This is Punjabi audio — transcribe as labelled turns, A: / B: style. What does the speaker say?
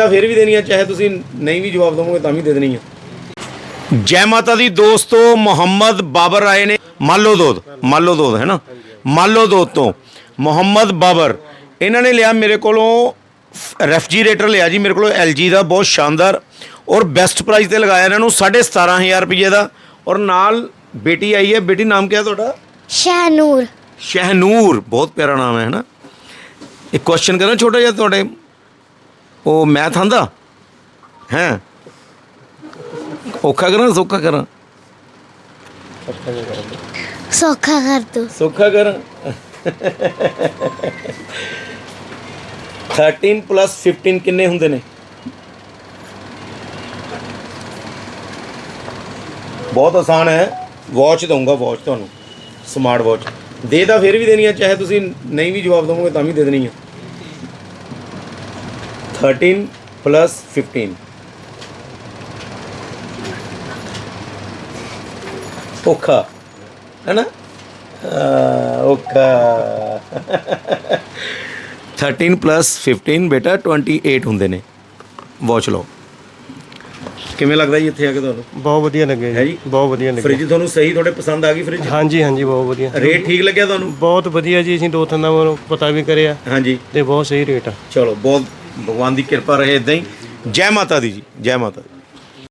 A: ਤਾਂ ਫਿਰ ਵੀ ਦੇਣੀ ਆ ਚਾਹੇ ਤੁਸੀਂ ਨਹੀਂ ਵੀ ਜਵਾਬ ਦਵੋਗੇ ਤਾਂ ਵੀ ਦੇ ਦੇਣੀ ਆ। ਜੈ ਮਾਤਾ ਦੀ ਦੋਸਤੋ ਮੁਹੰਮਦ ਬਾਬਰ ਆਏ ਨੇ। ਮਾਲੋ ਦੋਦ ਮਾਲੋ ਦੋਦ ਹੈ ਨਾ ਮਾਲੋ ਦੋਦ ਤੋਂ। ਮੁਹੰਮਦ ਬਾਬਰ ਇਹਨਾਂ ਨੇ ਲਿਆ ਮੇਰੇ ਕੋਲੋਂ ਰੈਫਰੀਜਰੇਟਰ ਲਿਆ ਜੀ ਮੇਰੇ ਕੋਲੋਂ LG ਦਾ ਬਹੁਤ ਸ਼ਾਨਦਾਰ। ਔਰ ਬੈਸਟ ਪ੍ਰਾਈਸ ਤੇ ਲਗਾਇਆ ਇਹਨਾਂ ਨੂੰ 17500 ਰੁਪਏ ਦਾ। ਔਰ ਨਾਲ ਬੇਟੀ ਆਈ ਹੈ ਬੇਟੀ ਨਾਮ ਕੀ ਹੈ ਤੁਹਾਡਾ?
B: ਸ਼ਹਿਨੂਰ।
A: ਸ਼ਹਿਨੂਰ ਬਹੁਤ ਪਿਆਰਾ ਨਾਮ ਹੈ ਨਾ ਇੱਕ ਕੁਐਸਚਨ ਕਰਾਂ ਛੋਟਾ ਜਿਹਾ ਤੁਹਾਡੇ। ਉਹ ਮੈਥ ਆਂਦਾ ਹੈ? ਔਖਾ ਕਰਾਂ ਸੌਖਾ ਕਰਾਂ?
B: ਸੌਖਾ ਕਰ ਦੋ
A: ਸੌਖਾ ਕਰਾਂ? 13 plus 15 ਕਿੰਨੇ ਹੁੰਦੇ ਨੇ? ਬਹੁਤ ਆਸਾਨ ਹੈ। ਵਾਚ ਦਊਂਗਾ ਵਾਚ ਤੁਹਾਨੂੰ। ਸਮਾਰਟ ਵਾਚ ਦੇ ਤਾਂ ਫਿਰ ਵੀ ਦੇਣੀ ਆ ਚਾਹੇ ਤੁਸੀਂ ਨਹੀਂ ਵੀ ਜਵਾਬ ਦਵੋਗੇ ਤਾਂ ਵੀ ਦੇ ਦੇਣੀ ਆ। 13 plus 15 ਔਖਾ ਹੈ ਨਾ ਅਹ, ਔਖਾ 13 plus 15 ਬੇਟਾ 28 ਹੁੰਦੇ ਨੇ। ਵਾਚ ਲਓ। ਕਿਵੇਂ ਲੱਗਦਾ ਜੀ ਇੱਥੇ ਆ ਕੇ ਤੁਹਾਨੂੰ?
C: ਬਹੁਤ ਵਧੀਆ ਲੱਗੇ
A: ਹੈ ਜੀ?
C: ਬਹੁਤ ਵਧੀਆ ਲੱਗੇ
A: ਫ੍ਰਿਜ ਤੁਹਾਨੂੰ ਸਹੀ ਤੁਹਾਡੇ ਪਸੰਦ ਆ ਗਈ ਫ੍ਰਿਜ
C: ਹਾਂਜੀ ਹਾਂਜੀ ਬਹੁਤ ਵਧੀਆ।
A: ਰੇਟ ਠੀਕ ਲੱਗਿਆ ਤੁਹਾਨੂੰ?
C: ਬਹੁਤ ਵਧੀਆ ਜੀ। ਅਸੀਂ ਦੋ ਤਿੰਨ ਦਾ ਪਤਾ ਵੀ ਕਰਿਆ।
A: ਹਾਂਜੀ।
C: ਤੇ ਬਹੁਤ ਸਹੀ ਰੇਟ ਆ।
A: ਚਲੋ ਬਹੁਤ ਭਗਵਾਨ ਦੀ ਕਿਰਪਾ ਰਹੇ ਇਦਾਂ ਹੀ। ਜੈ ਮਾਤਾ ਦੀ ਜੀ ਜੈ ਮਾਤਾ ਦੀ।